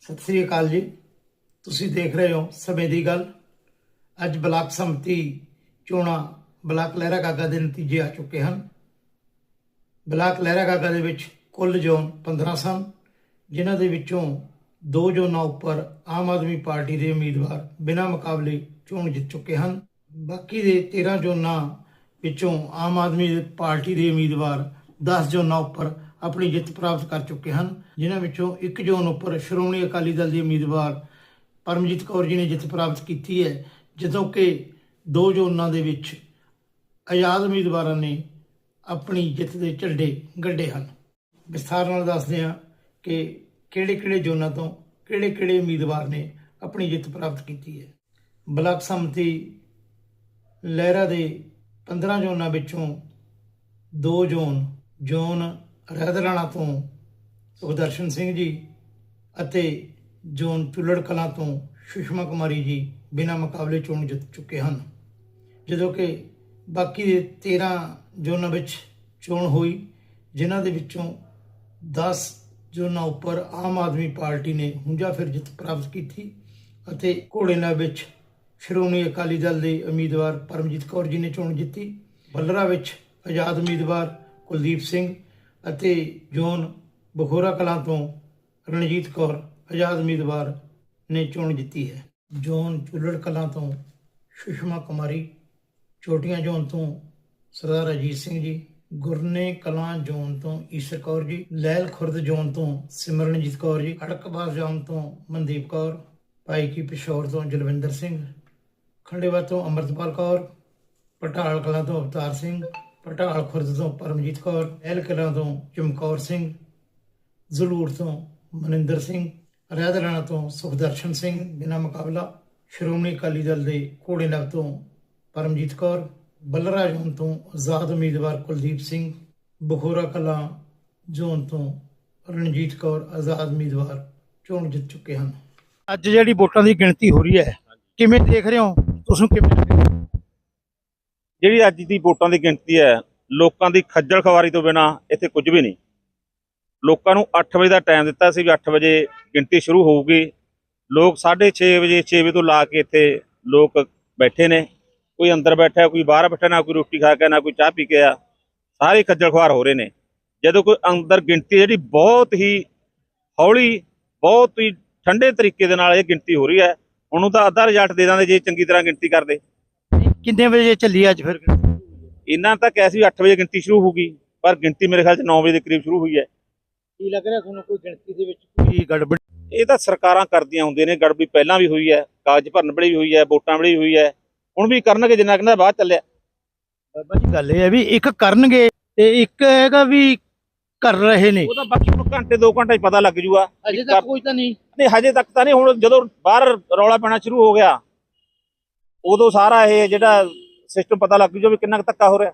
ਸਤਿ ਸ੍ਰੀ ਅਕਾਲ ਜੀ। ਤੁਸੀਂ ਦੇਖ ਰਹੇ ਹੋ ਸਮੇਂ ਦੀ ਗੱਲ। ਅੱਜ ਬਲਾਕ ਸੰਮਤੀ ਚੋਣਾਂ ਬਲਾਕ ਲਹਿਰਾ ਗਾਗਾ ਦੇ ਨਤੀਜੇ ਆ ਚੁੱਕੇ ਹਨ। ਬਲਾਕ ਲਹਿਰਾ ਗਾਗਾ ਦੇ ਵਿੱਚ ਕੁੱਲ ਜ਼ੋਨ 15 ਸਨ, ਜਿਨ੍ਹਾਂ ਦੇ ਵਿੱਚੋਂ ਦੋ ਜ਼ੋਨਾਂ ਉੱਪਰ ਆਮ ਆਦਮੀ ਪਾਰਟੀ ਦੇ ਉਮੀਦਵਾਰ ਬਿਨਾਂ ਮੁਕਾਬਲੇ ਚੋਣ ਜਿੱਤ ਚੁੱਕੇ ਹਨ। ਬਾਕੀ ਦੇ 13 ਜ਼ੋਨਾਂ ਵਿੱਚੋਂ ਆਮ ਆਦਮੀ ਪਾਰਟੀ ਦੇ ਉਮੀਦਵਾਰ 10 ਜ਼ੋਨਾਂ ਉੱਪਰ ਆਪਣੀ ਜਿੱਤ ਪ੍ਰਾਪਤ ਕਰ ਚੁੱਕੇ ਹਨ, ਜਿਨ੍ਹਾਂ ਵਿੱਚੋਂ ਇੱਕ ਜ਼ੋਨ ਉੱਪਰ ਸ਼੍ਰੋਮਣੀ ਅਕਾਲੀ ਦਲ ਦੀ ਉਮੀਦਵਾਰ ਪਰਮਜੀਤ ਕੌਰ ਜੀ ਨੇ ਜਿੱਤ ਪ੍ਰਾਪਤ ਕੀਤੀ ਹੈ, ਜਦੋਂ ਕਿ ਦੋ ਜ਼ੋਨਾਂ ਦੇ ਵਿੱਚ ਆਜ਼ਾਦ ਉਮੀਦਵਾਰਾਂ ਨੇ ਆਪਣੀ ਜਿੱਤ ਦੇ ਝੰਡੇ ਗੱਡੇ ਹਨ। ਵਿਸਥਾਰ ਨਾਲ ਦੱਸਦੇ ਹਾਂ ਕਿ ਕਿਹੜੇ ਕਿਹੜੇ ਜ਼ੋਨਾਂ ਤੋਂ ਕਿਹੜੇ ਕਿਹੜੇ ਉਮੀਦਵਾਰ ਨੇ ਆਪਣੀ ਜਿੱਤ ਪ੍ਰਾਪਤ ਕੀਤੀ ਹੈ। ਬਲਾਕ ਸੰਮਤੀ ਲਹਿਰਾ ਦੇ 15 ਜ਼ੋਨਾਂ ਵਿੱਚੋਂ ਦੋ ਜ਼ੋਨ ਜ਼ੋਨ ਰਹਿਦਰਾਣਾ ਤੋਂ ਸੁਖਦਰਸ਼ਨ ਸਿੰਘ ਜੀ ਅਤੇ ਜ਼ੋਨ ਚੁੱਲੜ ਕਲਾਂ ਤੋਂ ਸੁਸ਼ਮਾ ਕੁਮਾਰੀ ਜੀ ਬਿਨਾਂ ਮੁਕਾਬਲੇ ਚੋਣ ਜਿੱਤ ਚੁੱਕੇ ਹਨ। ਜਦੋਂ ਕਿ ਬਾਕੀ ਦੇ 13 ਜ਼ੋਨਾਂ ਵਿੱਚ ਚੋਣ ਹੋਈ, ਜਿਨ੍ਹਾਂ ਦੇ ਵਿੱਚੋਂ 10 ਜ਼ੋਨਾਂ ਉੱਪਰ ਆਮ ਆਦਮੀ ਪਾਰਟੀ ਨੇ ਹੁੰਜਾ ਫਿਰ ਜਿੱਤ ਪ੍ਰਾਪਤ ਕੀਤੀ ਅਤੇ ਘੋੜੇਨਾ ਵਿੱਚ ਸ਼੍ਰੋਮਣੀ ਅਕਾਲੀ ਦਲ ਦੇ ਉਮੀਦਵਾਰ ਪਰਮਜੀਤ ਕੌਰ ਜੀ ਨੇ ਚੋਣ ਜਿੱਤੀ। ਬੱਲਰਾ ਵਿੱਚ ਆਜ਼ਾਦ ਉਮੀਦਵਾਰ ਕੁਲਦੀਪ ਸਿੰਘ ਅਤੇ ਜ਼ੋਨ ਬਖੋਰਾ ਕਲਾਂ ਤੋਂ ਰਣਜੀਤ ਕੌਰ ਆਜ਼ਾਦ ਉਮੀਦਵਾਰ ਨੇ ਚੋਣ ਜਿੱਤੀ ਹੈ। ਜ਼ੋਨ ਚੁੱਲੜ ਕਲਾਂ ਤੋਂ ਸੁਸ਼ਮਾ ਕੁਮਾਰੀ ਛੋਟੀਆਂ ਜ਼ੋਨ ਤੋਂ ਸਰਦਾਰ ਅਜੀਤ ਸਿੰਘ ਜੀ, ਗੁਰਨੇ ਕਲਾਂ ਜ਼ੋਨ ਤੋਂ ਈਸ਼ਰ ਕੌਰ ਜੀ ਲੈਲ ਖੁਰਦ ਜ਼ੋਨ ਤੋਂ ਸਿਮਰਨਜੀਤ ਕੌਰ ਜੀ ਅੜਕਬਾਸ ਜ਼ੋਨ ਤੋਂ ਮਨਦੀਪ ਕੌਰ ਭਾਈ ਕੀ ਪਿਸ਼ੌਰ ਤੋਂ ਜਲਵਿੰਦਰ ਸਿੰਘ, ਖੰਡੇਵਾ ਤੋਂ ਅਮਰਤਪਾਲ ਕੌਰ, ਪਟਾਲ ਕਲਾਂ ਤੋਂ ਅਵਤਾਰ ਸਿੰਘ ਪਟਾਲ ਖੁਰਦ ਤੋਂ ਪਰਮਜੀਤ ਕੌਰ ਐਲ ਕਲਾਂ ਤੋਂ ਚਮਕੌਰ ਸਿੰਘ, ਜ਼ਲੂਰ ਤੋਂ ਮਨਿੰਦਰ ਸਿੰਘ ਰੈਦਰਾਣਾ ਤੋਂ ਸੁਖਦਰਸ਼ਨ ਸਿੰਘ, ਬਿਨਾਂ ਮੁਕਾਬਲਾ, ਸ਼੍ਰੋਮਣੀ ਅਕਾਲੀ ਦਲ ਦੇ ਘੋੜੇ ਨਵ ਤੋਂ ਪਰਮਜੀਤ ਕੌਰ ਬੱਲਰਾ ਜ਼ੋਨ ਤੋਂ ਆਜ਼ਾਦ ਉਮੀਦਵਾਰ ਕੁਲਦੀਪ ਸਿੰਘ, ਬਖੋਰਾ ਕਲਾਂ ਜ਼ੋਨ ਤੋਂ ਰਣਜੀਤ ਕੌਰ ਆਜ਼ਾਦ ਉਮੀਦਵਾਰ ਚੋਣ ਜਿੱਤ ਚੁੱਕੇ ਹਨ। ਅੱਜ ਜਿਹੜੀ ਵੋਟਾਂ ਦੀ ਗਿਣਤੀ ਹੋ ਰਹੀ ਹੈ, ਕਿਵੇਂ ਦੇਖ ਰਹੇ ਹੋ? ਤੁਸੀਂ ਕਿਵੇਂ ਜਿਹੜੀ ਅੱਜ ਦੀ ਵੋਟਾਂ ਦੀ ਗਿਣਤੀ ਹੈ, ਲੋਕਾਂ ਦੀ ਖੱਜਲ ਖਵਾਰੀ ਤੋਂ ਬਿਨਾ ਇੱਥੇ ਕੁਝ ਵੀ ਨਹੀਂ। ਲੋਕਾਂ ਨੂੰ 8 ਵਜੇ ਦਾ ਟਾਈਮ ਦਿੱਤਾ ਸੀ ਵੀ 8 ਵਜੇ ਗਿਣਤੀ ਸ਼ੁਰੂ ਹੋਊਗੀ। ਲੋਕ 6:30 ਵਜੇ 6 ਵਜੇ ਤੋਂ ਲਾ ਕੇ ਇੱਥੇ ਲੋਕ ਬੈਠੇ ਨੇ। ਕੋਈ ਅੰਦਰ ਬੈਠਾ, ਕੋਈ ਬਾਹਰ ਬੈਠਾ, ਨਾ ਕੋਈ ਰੋਟੀ ਖਾ ਕੇ, ਨਾ ਕੋਈ ਚਾਹ ਪੀ ਕੇ ਆ। ਸਾਰੇ ਖੱਜਲ ਖਵਾਰ ਹੋ ਰਹੇ ਨੇ। ਜਦੋਂ ਕੋਈ ਅੰਦਰ ਗਿਣਤੀ ਜਿਹੜੀ ਬਹੁਤ ਹੀ ਹੌਲੀ, ਬਹੁਤ ਹੀ ਠੰਡੇ ਤਰੀਕੇ ਦੇ ਨਾਲ ਇਹ ਗਿਣਤੀ ਹੋ ਰਹੀ ਹੈ, ਉਹਨੂੰ ਤਾਂ ਅੱਧਾ ਰਿਜ਼ਲਟ ਦੇ ਦਾਂਦੇ ਜੇ ਚੰਗੀ ਤਰ੍ਹਾਂ ਗਿਣਤੀ ਕਰਦੇ। ਕਿੰਨੇ ਵਜੇ ਚੱਲੀ ਅੱਜ ਫਿਰ? ਇਹਨਾਂ ਤਾਂ ਕਿਹਾ ਸੀ ਵੀ 8 ਵਜੇ ਗਿਣਤੀ ਸ਼ੁਰੂ ਹੋਊਗੀ ਪਰ ਗਿਣਤੀ ਮੇਰੇ ਖਿਆਲ ਚ 9 ਵਜੇ ਦੇ ਕਰੀਬ ਸ਼ੁਰੂ ਹੋਈ ਹੈ। ਕੀ ਲੱਗ ਰਿਹਾ ਤੁਹਾਨੂੰ ਕੋਈ ਗਿਣਤੀ ਦੇ ਵਿੱਚ? ਕੋਈ ਗੜਬੜ? ਇਹ ਤਾਂ ਸਰਕਾਰਾਂ ਕਰਦੀਆਂ ਹੁੰਦੀਆਂ ਨੇ ਗੜਬੜੀ ਪਹਿਲਾਂ ਵੀ ਹੋਈ ਹੈ ਕਾਗਜ਼ ਭਰਨ ਵੇਲੇ ਵੀ ਹੋਈ ਹੈ ਵੋਟਾਂ ਵੇਲੇ ਵੀ ਹੋਈ ਹੈ ਹੁਣ ਵੀ ਕਰਨਗੇ ਜਿੰਨਾ ਕਿੰਨਾ ਬਾਅਦ ਚੱਲਿਆ। ਬਾਬਾ ਜੀ ਗੱਲ ਇਹ ਹੈ ਵੀ ਇੱਕ ਕਰਨਗੇ ਤੇ ਇੱਕ ਹੈਗਾ ਵੀ ਕਰ ਰਹੇ ਨੇ। ਉਹ ਤਾਂ ਬਾਕੀ ਹੁਣ ਘੰਟੇ 2 ਘੰਟੇ 'ਚ ਪਤਾ ਲੱਗ ਜੂਗਾ ਅਜੇ ਤੱਕ ਕੋਈ ਤਾਂ ਨਹੀਂ। ਨਹੀਂ ਹਜੇ ਤੱਕ ਤਾਂ ਨਹੀਂ ਹੁਣ ਜਦੋਂ ਬਾਹਰ ਰੌਲਾ ਪੈਣਾ ਸ਼ੁਰੂ ਹੋ ਗਿਆ ਉਦੋਂ ਸਾਰਾ ਇਹ ਜਿਹੜਾ ਸਿਸਟਮ ਪਤਾ ਲੱਗ ਜੂ ਵੀ ਕਿੰਨਾ ਕੁ ਧੱਕਾ ਹੋ ਰਿਹਾ।